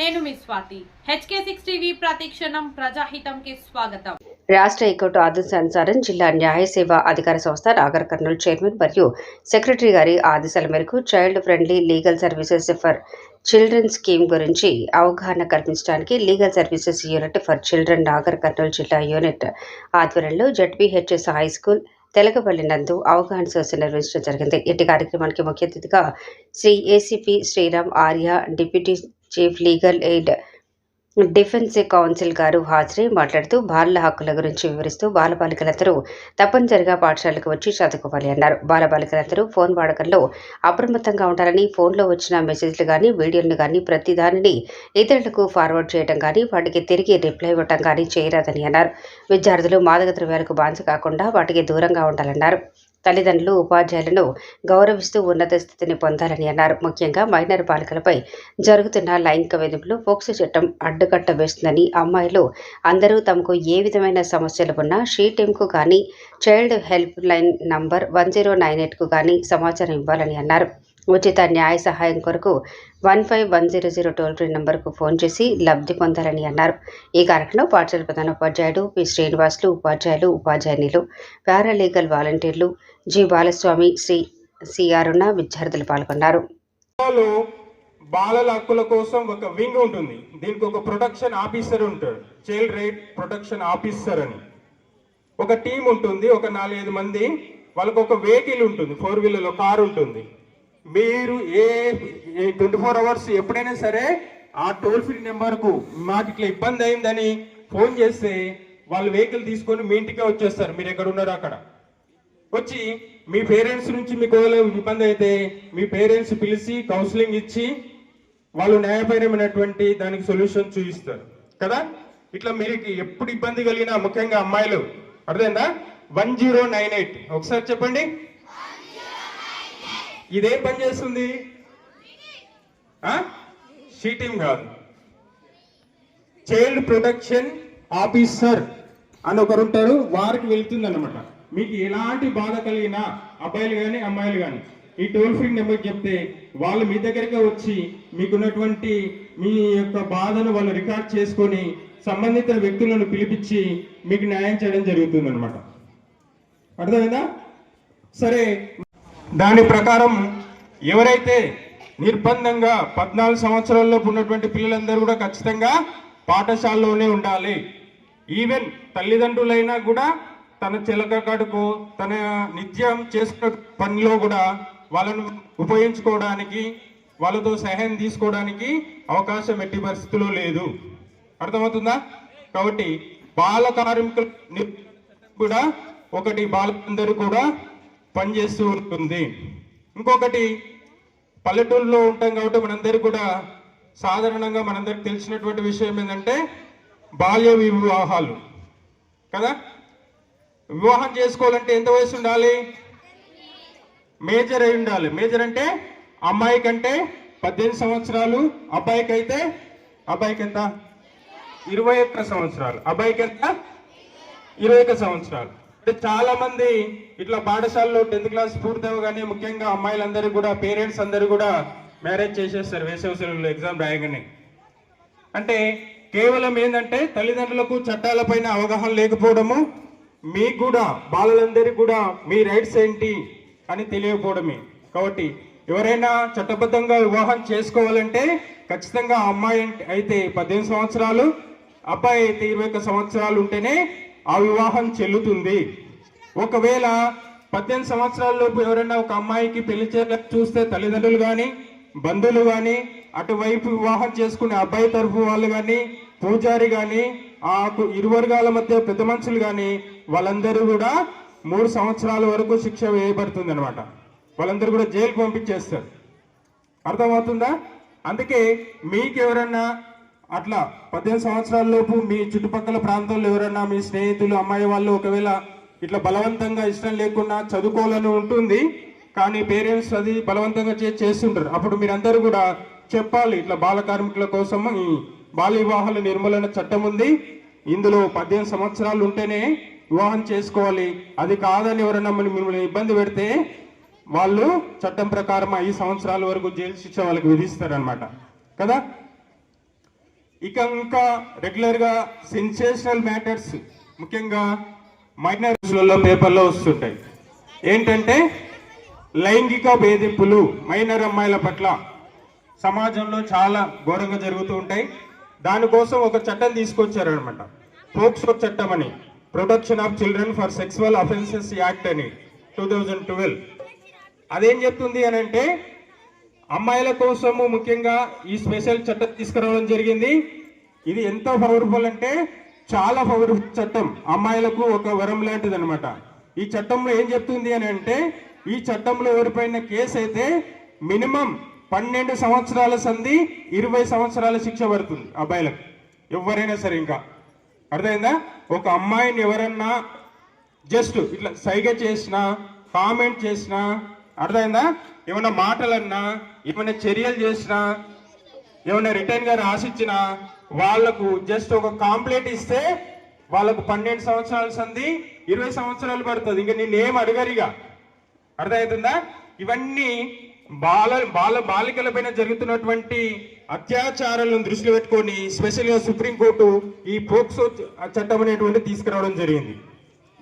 నేను మీ Swathi. HK six TV ప్రతిక్షణం ప్రజాహితంకి స్వాగతం. రాష్ట్ర హైకోర్టు ఆదేశానుసారం జిల్లా న్యాయ సేవా అధికార సంస్థ నాగర్ కర్నూలు చైర్మన్ మరియు సెక్రటరీ గారి ఆదేశాల మేరకు child friendly legal services for children scheme గురించి అవగాహన కల్పించడానికి legal services unit for children Nagar Kurnool జిల్లా యూనిట్ ఆధ్వర్యంలో జడ్బీహెచ్ఎస్ హై స్కూల్ తెలకపల్లి నందు అవగాహన సదస్సు నిర్వహించడం జరిగింది. ఇటు కార్యక్రమానికి ముఖ్య అతిథిగా Shri ACP Sriram Arya deputy chief legal aid defence counsel గారు హాజరై మాట్లాడుతూ బాలల హక్కుల గురించి వివరిస్తూ బాలబాలికలందరూ తప్పనిసరిగా పాఠశాలకు వచ్చి చదువుకోవాలి అన్నారు. బాలబాలికలందరూ ఫోన్ వాడకంలో అప్రమత్తంగా ఉండాలని ఫోన్లో వచ్చిన మెసేజ్లు కానీ వీడియోలను కానీ ప్రతి దానిని ఇతరులకు ఫార్వర్డ్ చేయడం కానీ వాటికి తిరిగి రిప్లై ఇవ్వటం కానీ చేయరాదని అన్నారు. విద్యార్థులు మాదక ద్రవ్యాలకు బాన్స్ కాకుండా వాటికి దూరంగా ఉండాలన్నారు. తల్లిదండ్రులు ఉపాధ్యాయులను గౌరవిస్తూ ఉన్నత స్థితిని పొందాలని అన్నారు. ముఖ్యంగా మైనర్ బాలికలపై జరుగుతున్న లైంగిక వేధింపులు పోక్సో చట్టం అడ్డుకట్ట వేస్తుందని అమ్మాయిలు అందరూ తమకు ఏ విధమైన సమస్యలు ఉన్నా షీ టీమ్కు కానీ child help line number one zero nine ఎయిట్కు కానీ సమాచారం ఇవ్వాలని అన్నారు. ఉచిత న్యాయ సహాయం కొరకు one five one zero zero toll free నంబర్కు ఫోన్ చేసి లబ్ధి పొందాలని అన్నారు. ఈ కార్యక్రమంలో పాఠశాల ప్రధాన ఉపాధ్యాయుడు పి. శ్రీనివాసులు ఉపాధ్యాయులు ఉపాధ్యాయునిలు పారాలీగల్ వాలంటీర్లు జి. బాలస్వామి శ్రీ సిఆరున్న విద్యార్థులు పాల్గొన్నారు. బాలల హక్కుల కోసం ఒక వింగ్ ఉంటుంది. దీనికి ఒక ప్రొటెక్షన్ ఆఫీసర్ ఉంటాడు. చైల్డ్ రైట్ ప్రొటెక్షన్ ఆఫీసర్ అని. ఒక టీం ఉంటుంది. ఒక నాలుగైదు మంది. వాళ్ళకు ఒక వెహికల్ ఉంటుంది. ఫోర్ వీలర్లో కార్ ఉంటుంది. మీరు ఏ ట్వంటీ ఫోర్ అవర్స్ ఎప్పుడైనా సరే ఆ టోల్ ఫ్రీ నెంబర్కు మాకు ఇట్లా ఇబ్బంది అయిందని ఫోన్ చేస్తే వాళ్ళు వెహికల్ తీసుకొని మీ ఇంటికే వచ్చేస్తారు. మీరు ఎక్కడ ఉన్నారో అక్కడ. వచ్చి మీ పేరెంట్స్ నుంచి మీకు ఇబ్బంది అయితే మీ పేరెంట్స్ పిలిచి కౌన్సిలింగ్ ఇచ్చి వాళ్ళు న్యాయపరమైనటువంటి దానికి సొల్యూషన్ చూపిస్తారు. కదా? ఇట్లా మీరు ఎప్పుడు ఇబ్బంది కలిగినా ముఖ్యంగా అమ్మాయిలు. అర్థమైందా? వన్ జీరో నైన్ ఎయిట్ ఒకసారి చెప్పండి. ఇదేం పని చేస్తుంది? షీటింగ్ కాదు. చైల్డ్ ప్రొటెక్షన్ ఆఫీసర్ అని ఒకరు ఉంటారు వారికి వెళ్తుంది అనమాట మీకు ఎలాంటి బాధ కలిగినా అబ్బాయిలు కానీ అమ్మాయిలు కానీ ఈ టోల్ ఫ్రీ నెంబర్ చెప్తే వాళ్ళు మీ దగ్గరికి వచ్చి మీకున్నటువంటి మీ యొక్క బాధను వాళ్ళు రికార్డ్ చేసుకొని సంబంధిత వ్యక్తులను పిలిపించి మీకు న్యాయం చేయడం జరుగుతుంది అనమాట అర్థమైందా? సరే దాని ప్రకారం ఎవరైతే నిర్బంధంగా పద్నాలుగు సంవత్సరాల్లోపు ఉన్నటువంటి పిల్లలందరూ కూడా ఖచ్చితంగా పాఠశాలలోనే ఉండాలి. ఈవెన్ తల్లిదండ్రులైనా కూడా తన చిలకడుకు తన నిత్యం చేసుకున్న పనిలో కూడా వాళ్ళను ఉపయోగించుకోవడానికి వాళ్ళతో సహాయం తీసుకోవడానికి అవకాశం ఎట్టి పరిస్థితుల్లో లేదు. అర్థమవుతుందా? కాబట్టి బాల కార్మికులు కూడా ఒకటి బాలందరూ కూడా పనిచేస్తూ ఉంటుంది. ఇంకొకటి పల్లెటూరులో ఉంటాం కాబట్టి మనందరికీ కూడా సాధారణంగా మనందరికి తెలిసినటువంటి విషయం ఏంటంటే బాల్య వివాహాలు. కదా? వివాహం చేసుకోవాలంటే ఎంత వయసు ఉండాలి? మేజర్ అయి ఉండాలి. మేజర్ అంటే అమ్మాయి కంటే పద్దెనిమిది సంవత్సరాలు అబ్బాయికి అయితే అబ్బాయికి ఎంత ఇరవై ఒక్క సంవత్సరాలు. అబ్బాయికి ఎంత ఇరవై ఒక్క సంవత్సరాలు. అంటే చాలా మంది ఇట్లా పాఠశాలలో టెన్త్ క్లాస్ పూర్తవగానే ముఖ్యంగా అమ్మాయిలందరూ కూడా పేరెంట్స్ అందరూ కూడా మ్యారేజ్ చేసేస్తారు వేసవి సెలవుల్లో ఎగ్జామ్ రాయగానే. అంటే కేవలం ఏంటంటే తల్లిదండ్రులకు చట్టాలపైన అవగాహన లేకపోవడము మీకు కూడా బాలలందరికీ కూడా మీ రైట్స్ ఏంటి అని తెలియకపోవడమే. కాబట్టి ఎవరైనా చట్టబద్ధంగా వివాహం చేసుకోవాలంటే ఖచ్చితంగా అమ్మాయి అంటే- అయితే పద్దెనిమిది సంవత్సరాలు అబ్బాయి అయితే ఇరవై సంవత్సరాలు ఉంటేనే ఆ వివాహం చెల్లుతుంది. ఒకవేళ పద్దెనిమిది సంవత్సరాలలోపు ఎవరైనా ఒక అమ్మాయికి పెళ్ళి చేయాలని చూస్తే తల్లిదండ్రులు కానీ బంధువులు కానీ అటువైపు వివాహం చేసుకునే అబ్బాయి తరఫు వాళ్ళు కానీ పూజారి కానీ ఆ కు- ఇరు వర్గాల మధ్య పెద్ద మనుషులు కానీ వాళ్ళందరూ కూడా మూడు సంవత్సరాల వరకు శిక్ష వేయబడుతుంది అనమాట వాళ్ళందరూ కూడా జైలు పంపించేస్తారు. అర్థమవుతుందా? అందుకే మీకు ఎవరన్నా అట్లా పద్దెనిమిది సంవత్సరాల లోపు మీ చుట్టుపక్కల ప్రాంతంలో ఎవరన్నా మీ స్నేహితులు అమ్మాయి వాళ్ళు ఒకవేళ ఇట్లా బలవంతంగా ఇష్టం లేకుండా చదువుకోవాలని ఉంటుంది కానీ పేరెంట్స్ అది బలవంతంగా చే చేస్తుంటారు. అప్పుడు మీరందరూ కూడా చెప్పాలి ఇట్లా బాల కార్మికుల కోసం ఈ బాల వివాహాల నిర్మూలన చట్టం ఉంది. ఇందులో పద్దెనిమిది సంవత్సరాలు ఉంటేనే వివాహం చేసుకోవాలి. అది కాదని ఎవరైనా మిమ్మల్ని మిమ్మల్ని ఇబ్బంది పెడితే వాళ్ళు చట్టం ప్రకారం ఐదు సంవత్సరాల వరకు జైలు శిక్ష వాళ్ళకి విధిస్తారనమాట కదా? ఇక ఇంకా రెగ్యులర్గా సెన్సేషనల్ మ్యాటర్స్ ముఖ్యంగా మైనర్స్లలో పేపర్లో వస్తుంటాయి. ఏంటంటే లైంగిక వేధింపులు మైనర్ అమ్మాయిల పట్ల సమాజంలో చాలా ఘోరంగా జరుగుతూ ఉంటాయి. దానికోసం ఒక చట్టం తీసుకొచ్చారనమాట పోక్సో చట్టం అని protection of children for sexual offences act అని టూ థౌజండ్ ట్వెల్వ్ అదేం చెప్తుంది అని అంటే అమ్మాయిల కోసము ముఖ్యంగా ఈ స్పెషల్ చట్టం తీసుకురావడం జరిగింది. ఇది ఎంత పవర్ఫుల్ అంటే చాలా పవర్ఫుల్ చట్టం. అమ్మాయిలకు ఒక వరం లాంటిది అనమాట ఈ చట్టంలో ఏం చెప్తుంది అని అంటే ఈ చట్టంలో ఎవరిపైన కేసు అయితే మినిమం పన్నెండు సంవత్సరాల సంధి ఇరవై సంవత్సరాల శిక్ష పడుతుంది అబ్బాయిలకు. ఎవరైనా సరే ఇంకా. అర్థమైందా? ఒక అమ్మాయిని ఎవరన్నా జస్ట్ ఇట్లా సైగ చేసినా కామెంట్ చేసినా అర్థమైందా? ఏమైనా మాటలన్నా ఏమైనా చర్యలు చేసినా ఏమైనా రిటర్న్గా రాసిచ్చినా వాళ్ళకు జస్ట్ ఒక కాంప్లైంట్ ఇస్తే వాళ్ళకు పన్నెండు సంవత్సరాల సంధి ఇరవై సంవత్సరాలు పడుతుంది. ఇంకా నిన్నేం అడగరిగా అర్థమవుతుందా? ఇవన్నీ బాల బాల బాలికల పైన జరుగుతున్నటువంటి అత్యాచారాలను దృష్టిలో పెట్టుకొని స్పెషల్గా సుప్రీంకోర్టు ఈ పోక్సో చట్టం అనేటువంటి తీసుకురావడం జరిగింది.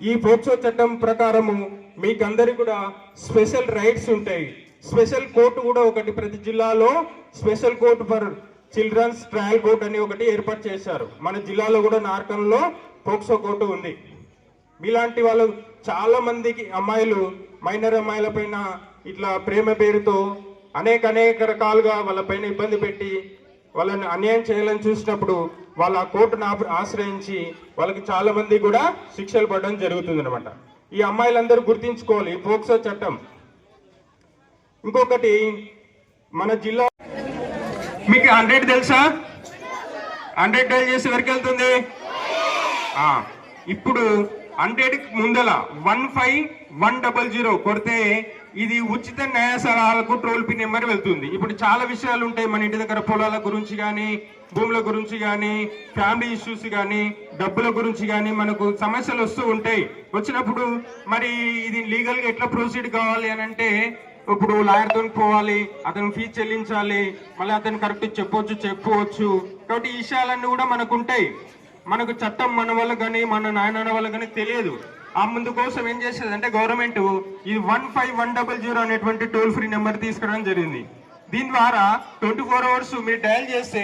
ఈ పోక్సో చట్టం ప్రకారము మీకందరికీ కూడా స్పెషల్ రైట్స్ ఉంటాయి. స్పెషల్ కోర్టు కూడా ఒకటి ప్రతి జిల్లాలో special court for childrens trial court అని ఒకటి ఏర్పాటు చేశారు. మన జిల్లాలో కూడా నార్కంలో పోక్సో కోర్టు ఉంది. మీలాంటి వాళ్ళు చాలా మందికి అమ్మాయిలు మైనర్ అమ్మాయిల పైన ఇట్లా ప్రేమ పేరుతో అనేక అనేక రకాలుగా వాళ్ళ పైన ఇబ్బంది పెట్టి వాళ్ళని అన్యాయం చేయాలని చూసినప్పుడు వాళ్ళ ఆ కోర్టును ఆశ్రయించి వాళ్ళకి చాలా మంది కూడా శిక్షలు పడడం జరుగుతుంది అనమాట ఈ అమ్మాయిలందరూ గుర్తించుకోవాలి ఈ పోక్సో చట్టం. ఇంకొకటి మన జిల్లా మీకు హండ్రెడ్ తెలుసా? హండ్రెడ్ డైల్ చేసి ఎవరికి వెళ్తుంది? ఇప్పుడు హండ్రెడ్ ముందల one five one double zero కొడితే ఇది ఉచిత న్యాయస్థానాలకు టోల్ పిన్ నెంబర్ వెళ్తుంది. ఇప్పుడు చాలా విషయాలు ఉంటాయి మన ఇంటి దగ్గర పొలాల గురించి కానీ భూముల గురించి కానీ ఫ్యామిలీ ఇష్యూస్ కానీ డబ్బుల గురించి కానీ మనకు సమస్యలు వస్తూ ఉంటాయి. వచ్చినప్పుడు మరి ఇది లీగల్గా ఎట్లా ప్రొసీడ్ కావాలి అని అంటే ఇప్పుడు లాయర్తో పోవాలి అతను ఫీజు చెల్లించాలి మళ్ళీ అతను కరెక్ట్ చెప్పవచ్చు. చెప్పుకోవచ్చు కాబట్టి ఈ విషయాలన్నీ కూడా మనకు ఉంటాయి మనకు చట్టం మన వల్ల కానీ మన నాయన వల్ల కానీ తెలియదు. ఆ ముందు కోసం ఏం చేసేది అంటే గవర్నమెంట్ ఈ one five one double zero అనేటువంటి టోల్ ఫ్రీ నెంబర్ తీసుకురావడం జరిగింది. దీని ద్వారా ట్వంటీ ఫోర్ అవర్స్ మీరు డయల్ చేస్తే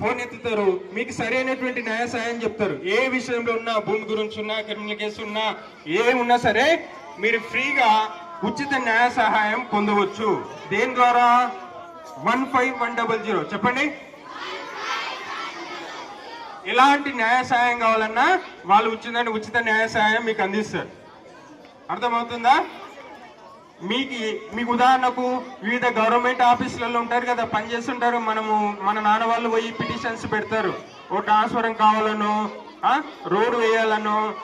ఫోన్ ఎత్తుతారు మీకు సరైనటువంటి న్యాయ సాయం చెప్తారు. ఏ విషయంలో ఉన్నా భూమి గురించి ఉన్నా క్రిమినల్ కేసు ఉన్నా ఏ ఉన్నా సరే మీరు ఫ్రీగా ఉచిత న్యాయ సహాయం పొందవచ్చు. దేని ద్వారా? One five one double zero. చెప్పండి. ఎలాంటి న్యాయ సహాయం కావాలన్నా వాళ్ళు ఉచిత ఉచిత న్యాయ సహాయం మీకు అందిస్తారు. అర్థమవుతుందా? మీకు మీకు ఉదాహరణకు వివిధ గవర్నమెంట్ ఆఫీసులలో ఉంటారు కదా పనిచేస్తుంటారు మనము మన నాన్న వాళ్ళు పోయి పిటిషన్స్ పెడతారు. ఓ ట్రాన్స్ఫరం కావాలనో రోడ్డు వేయాలనో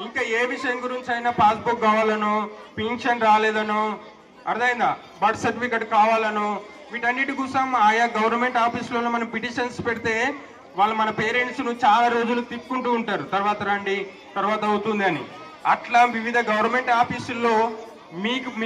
ఇంకా ఏ విషయం గురించి అయినా పాస్బుక్ కావాలనో పెన్షన్ రాలేదనో అర్థమైందా? బర్త్ సర్టిఫికెట్ కావాలనో వీటన్నిటి కోసం ఆయా గవర్నమెంట్ ఆఫీసులలో మనం పిటిషన్స్ పెడితే వాళ్ళు మన పేరెంట్స్ను చాలా రోజులు తిప్పుకుంటూ ఉంటారు. తర్వాత రండి తర్వాత అవుతుంది అని. అట్లా వివిధ గవర్నమెంట్ ఆఫీసుల్లో మీకు మీ